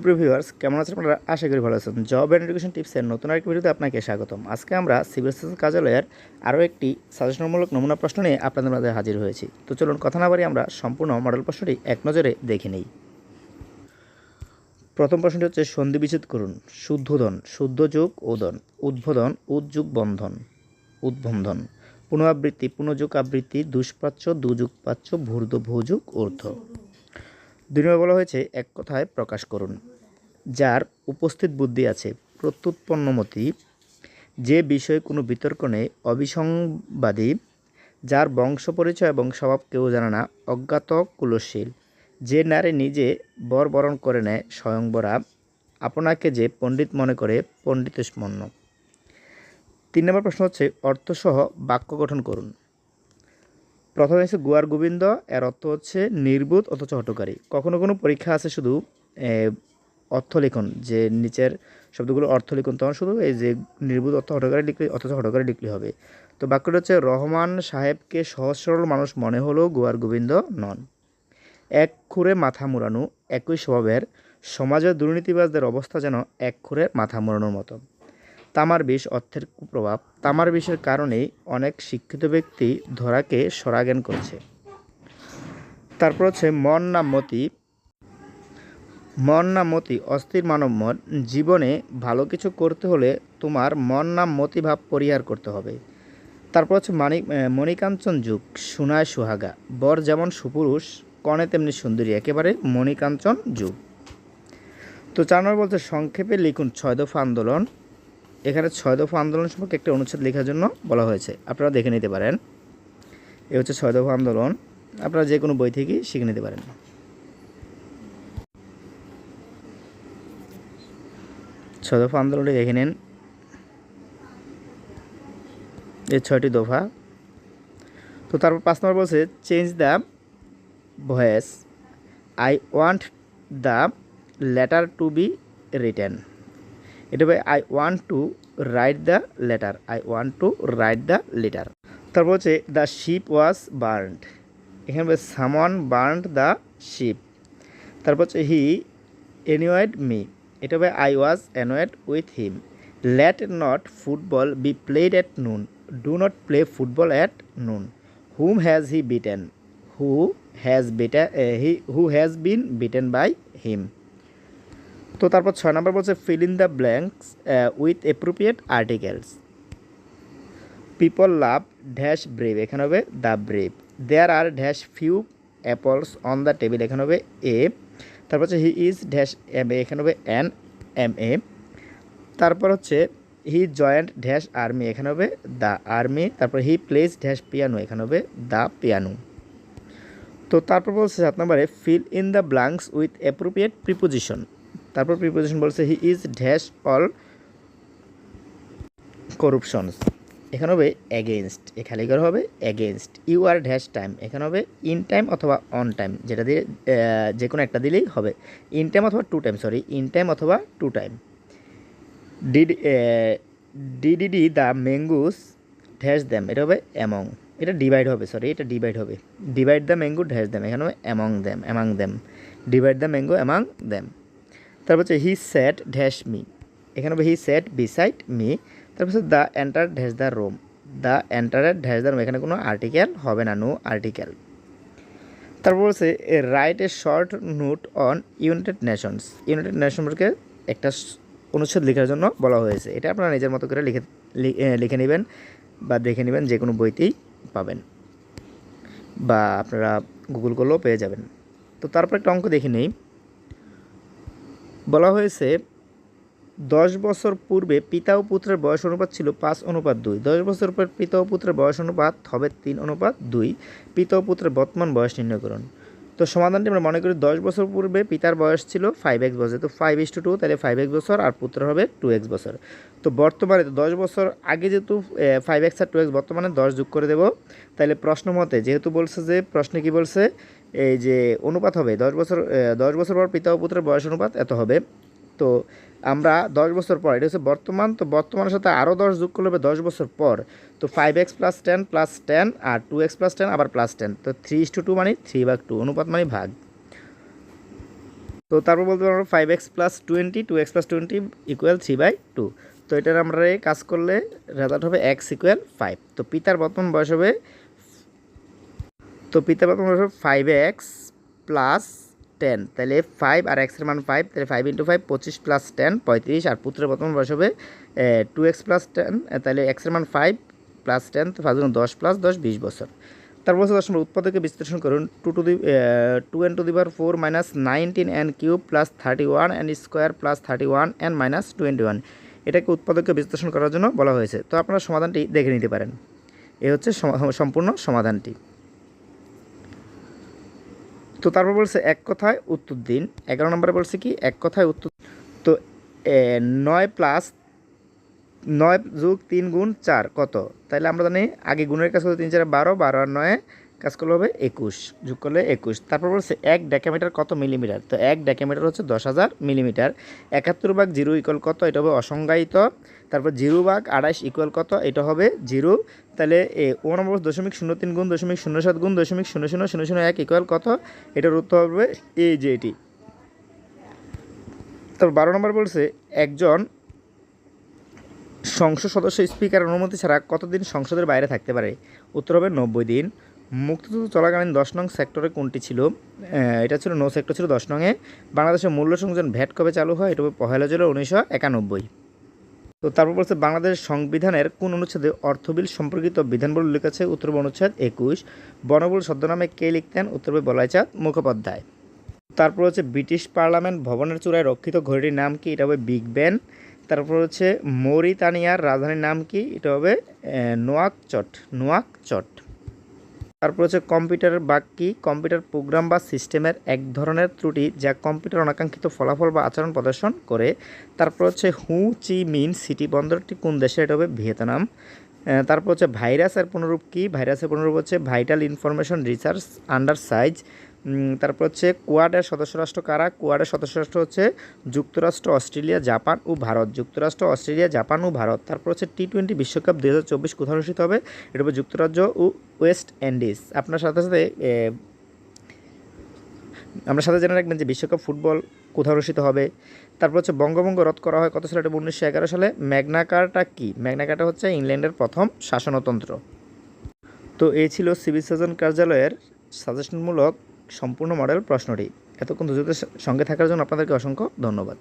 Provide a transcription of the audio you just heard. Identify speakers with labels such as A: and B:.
A: সুপ্রিয় ভিউয়ার্স কেমন আছেন আপনারা? আশা করি ভালো আছেন। জব অ্যান্ড এডুকেশন টিপসের নতুন আরেকটি ভিডিওতে আপনাকে স্বাগতম। আজকে আমরা সিভিল সার্ভিস কার্যালয়ের আরও একটি সাজেশনমূলক নমুনা প্রশ্ন নিয়ে আপনাদের মাঝে হাজির হয়েছি। তো চলুন কথা না বাড়ি আমরা সম্পূর্ণ মডেল প্রশ্নটি এক নজরে দেখে নিই। প্রথম প্রশ্নটি হচ্ছে, সন্ধি বিচ্ছেদ করুন। শুদ্ধোধন শুদ্ধ যোগ ওদন উদ্বোধন, উদ্যোগ বন্ধন উদ্বন্ধন পুনরাবৃত্তি পুনযোগ আবৃত্তি, দুষ্প্রাচ্য দুযুগ প্রাচ্য ভূর্দ ভূযুগ, ঊর্ধ্ব। দুই নম্বর বলা হয়েছে, এক কথায় প্রকাশ করুন, যার উপস্থিত বুদ্ধি আছে। প্রত্যুৎপন্নমতি, যে বিষয়ে কোনো বিতর্ক নেই, অবিসংবাদী, যার বংশ পরিচয় এবং স্বভাব কেউ জানে না অজ্ঞাত কুলশীল যে নারী নিজে বর বরণ করে নেয় স্বয়ংবরা, আপনাকে যে পণ্ডিত মনে করে, পণ্ডিতস্মন্য। তিন নম্বর প্রশ্ন হচ্ছে, অর্থসহ বাক্য গঠন করুন। প্রথমে হচ্ছে গোয়ার গোবিন্দ, এর অর্থ হচ্ছে নির্বোধ অথচ হটকারী কখনো কোনো পরীক্ষা আছে শুধু অর্থ লিখন, যে নিচের শব্দগুলো অর্থ লিখন, তখন শুধু এই যে নির্বোধ অর্থ হটকারী লিখলে, অথচ হটকারী লিখলে হবে। তো বাক্যটা হচ্ছে, রহমান সাহেবকে সহজ সরল মানুষ মনে হলেও গোয়ার গোবিন্দ নন। এক খুরে মাথা মুড়ানো, একই স্বভাবের, সমাজের দুর্নীতিবাজদের অবস্থা যেন এক খুরে মাথা মুড়ানোর মতো। তামার বিষ অর্থের কুপ্রভাব। তামার বিষের কারণেই অনেক শিক্ষিত ব্যক্তি ধরাকে সরাজ্ঞান করছে। তারপর হচ্ছে মন না মতি মন না মতি অস্থির মানব মন। জীবনে ভালো কিছু করতে হলে তোমার মন না মতিভাব পরিহার করতে হবে। তারপর হচ্ছে মানিক মণিকাঞ্চন যুগ, সোনায় সুহাগা। বর যেমন সুপুরুষ, কনে তেমনি সুন্দরী, একেবারে মণিকাঞ্চন যুগ। তো চার নম্বর বলছে, সংক্ষেপে লিখুন ছয় দফা আন্দোলন। এখানে ছয় দফা আন্দোলন সম্পর্কে একটা অনুচ্ছেদ লেখার জন্য বলা হয়েছে। আপনারা দেখে নিতে পারেন। এ হচ্ছে ছয় দফা আন্দোলন। আপনারা যে কোনো বই থেকেই শিখে নিতে পারেন। ছয় দফা আন্দোলনটি দেখে নিন। এই ছয়টি দফা। তো তারপর পাঁচ নম্বর বলছে change the voice I want the letter to be written এটা হবে I want to write the letter I want to write the letter তারপর হচ্ছে দ্য শিপ ওয়াজ বার্নড এখানে হবে সামন বার্নড দ্য শিপ তারপর হচ্ছে হি এনিওয়েড মি এটা হবে I was annoyed with him let not football be played at noon do not play football at noon whom has he beaten who has beaten him who has been beaten by him তো তারপর ছয় নম্বর বলছে fill in the blanks with appropriate articles people love dash brave এখানে হবে the brave there are dash few apples on the table এখানে হবে a তারপর হচ্ছে he is dash M A এখানে হবে এন এম এ তারপর হচ্ছে হি জয়েন্ট ড্যাশ আর্মি এখানে হবে দ্য আর্মি তারপর হি প্লেস ড্যাশ পিয়ানো এখানে হবে দ্য পিয়ানো তো তারপর বলছে সাত নম্বরে fill in the blanks with appropriate preposition তারপর প্রিপোজিশন বলছে he is dash all corruptions এখানে হবে এগেনস্ট এ খালি করে হবে against you are dash time এখানে হবে ইন টাইম অথবা অন টাইম যেটা দিয়ে যে কোনো একটা দিলেই হবে। ইন টাইম অথবা to time sorry in time অথবা টু টাইম ডিড ডিডিডি দ্য ম্যাঙ্গুস ড্যাশ দ্যাম এটা হবে অ্যামং এটা ডিভাইড হবে সরি এটা ডিভাইড হবে। Divide the mango dash them এখানে হবে among them among them divide the mango among them তারপর হচ্ছে হি স্যাট ড্যাশ মি এখানে হবে হি স্যাট বিসাইড মি তারপর হচ্ছে the enter dash the room the এন্টারের dash the room এখানে কোনো আর্টিকেল হবে না নো আর্টিকেল তারপর বলছে write a short note on United Nations United Nation সম্পর্কে একটা অনুচ্ছেদ লেখার জন্য বলা হয়েছে। এটা আপনারা নিজের মতো করে লিখে লিখে নেবেন বা দেখে নেবেন, যে কোনো বইতেই পাবেন। বা আপনারা গুগল করলেও পেয়ে যাবেন। তো তারপর একটা অঙ্ক দেখে নেই। বলা হয়েছে, দশ বছর পূর্বে পিতা ও পুত্রের বয়স অনুপাত ছিল পাঁচ অনুপাত দুই। দশ বছর পর পিতা ও পুত্রের বয়স অনুপাত হবে তিন অনুপাত দুই। পিতা ও পুত্রের বর্তমান বয়স নির্ণয় করুন। তো সমাধানটি আমরা মনে করি দশ বছর পূর্বে পিতার বয়স ছিল ফাইভ এক্স বছর। তো ফাইভ ইস টু টু তাহলে ফাইভ এক্স বছর আর পুত্র হবে টু এক্স বছর। তো বর্তমানে তো দশ বছর আগে যেহেতু ফাইভ এক্স আর টু এক্স বর্তমানে দশ যোগ করে দেব, তাহলে প্রশ্ন মতে যেহেতু বলছে যে, প্রশ্নে কি বলছে? এই যে অনুপাত হবে, দশ বছর দশ বছর পর পিতা ও পুত্রের বয়স অনুপাত এত হবে। তো আমরা দশ বছর পর, এটা হচ্ছে বর্তমান, তো বর্তমানের সাথে আরও দশ যোগ করলে হবে দশ বছর পর। তো five x plus ten plus ten আর টু এক্স প্লাস টেন আবার প্লাস টেন তো থ্রি ইস টু টু মানে থ্রি ভাগ টু অনুপাত মানে ভাগ। তো তারপর বলতে পারব five x plus twenty two x plus twenty equal three by two তো এটার আমরা কাজ করলে রেজাল্ট হবে এক্স ইকুয়াল ফাইভ তো পিতার বর্তমান বয়স হবে, তো পিতার বর্তমান বয়স হবে ফাইভ এক্স প্লাস টেন তাহলে ফাইভ আর এক্সের মান ফাইভ তাহলে ফাইভ ইন্টু ফাইভ পঁচিশ প্লাস টেন পঁয়ত্রিশ, আর পুত্রের বর্তমান বয়স হবে টু এক্স প্লাস টেন তাহলে এক্সের মান ফাইভ প্লাস টেন তো ফাইভ দশ প্লাস দশ, বিশ বছর। তারপর হচ্ছে দশ নম্বর উৎপাদকে বিশ্লেষণ করুন two to the two n to the power four minus nineteen n cube plus thirty one n square plus thirty one n minus twenty one এটাকে উৎপাদককে বিশ্লেষণ করার জন্য বলা হয়েছে। তো আপনারা সমাধানটি দেখে নিতে পারেন। এ হচ্ছে সমা- সম্পূর্ণ সমাধানটি। তো তারপর বলছে, এক কথায় উত্তর দিন। এগারো নম্বরে বলছে কি, এক কথায় উত্তর তো নয় প্লাস নয় যোগ তিন গুণ চার, কত? তাহলে আমরা জানি আগে গুণের কাছে তিন চার বারো বারো আর নয় কাজ করলে হবে একুশ, যোগ করলে একুশ। তারপর বলছে এক ডেকামিটার কত মিলিমিটার? তো এক ডেকামিটার হচ্ছে দশ হাজার মিলিমিটার। একাত্তর ভাগ জিরো ইকুয়াল কত? এটা হবে অসংজ্ঞায়িত। তারপর জিরো ভাগ আড়াইশ ইকুয়াল কত? এটা হবে জিরো। তাহলে এ ও নম্বর দশমিক শূন্য তিন গুণ দশমিক শূন্য সাত গুণ দশমিক শূন্য শূন্য শূন্য শূন্য এক ইকুয়াল কত? এটার উত্তর হবে এ যে এটি তারপর বারো নম্বর বলছে একজন সংসদ সদস্য স্পিকার অনুমতি ছাড়া কতদিন সংসদের বাইরে থাকতে পারে? উত্তর হবে নব্বই দিন। মুক্তিযুদ্ধ চলাকালীন দশ নং সেক্টরে কোনটি ছিল? এটা ছিল নো সেক্টর ছিল দশ নংয়ে বাংলাদেশের মূল্য সংযোজন ভ্যাট কবে চালু হয়? এটা পহেলা জুলাই উনিশশো একানব্বই। তো তারপর বলছে বাংলাদেশ সংবিধানের কোন অনুচ্ছেদে অর্থবিল সম্পর্কিত বিধানবল উল্লেখ আছে? উত্তর অনুচ্ছেদ একুশ। বনবুল ছদ্মনামে কে লিখতেন? উত্তরবে বলাইচাঁদ মুখোপাধ্যায়। তারপর হচ্ছে ব্রিটিশ পার্লামেন্ট ভবনের চূড়ায় রক্ষিত ঘড়িটির নাম কি? এটা হবে বিগ ব্যান তারপর হচ্ছে মরিতানিয়ার রাজধানীর নাম কি? এটা হবে আহ, নোয়াকচট নোয়াকচট। তারপর হচ্ছে কম্পিউটারের বাগ কি কম্পিউটার প্রোগ্রাম বা সিস্টেমের এক ধরনের ত্রুটি যা কম্পিউটার অনাকাঙ্ক্ষিত ফলাফল বা আচরণ প্রদর্শন করে। তারপর হচ্ছে হু, চি, মিন, সিটি বন্দরটি কোন দেশে, এটা হবে ভিয়েতনাম। তারপর হচ্ছে ভাইরাসের পুনরূপ কি? ভাইরাসের পুনরূপ হচ্ছে vital information research under size তারপর হচ্ছে কোয়াডের সদস্য রাষ্ট্র কারা? কোয়াডের সদস্য রাষ্ট্র হচ্ছে যুক্তরাষ্ট্র, অস্ট্রেলিয়া, জাপান ও ভারত। যুক্তরাষ্ট্র, অস্ট্রেলিয়া, জাপান ও ভারত। তারপর হচ্ছে টি টোয়েন্টি বিশ্বকাপ দু হাজার চব্বিশ কোথায় অনুষ্ঠিত হবে? এটা হবে যুক্তরাজ্য ও ওয়েস্ট ইন্ডিজ। আপনার সাথে সাথে আমরা সাথে জেনে রাখবেন যে বিশ্বকাপ ফুটবল কোথায় অনুষ্ঠিত হবে। তারপর হচ্ছে বঙ্গভঙ্গ রদ করা হয় কত সালে? এটা উনিশশো এগারো সালে। ম্যাগনা কার্টা কি? ম্যাগনাকার্টা হচ্ছে ইংল্যান্ডের প্রথম শাসনতন্ত্র। তো এই ছিল সিভিল সার্জন কার্যালয়ের সাজেশনমূলক সম্পূর্ণ মডেল প্রশ্নটি। এতক্ষণ ধৈর্যের সঙ্গে থাকার জন্য আপনাদেরকে অসংখ্য ধন্যবাদ।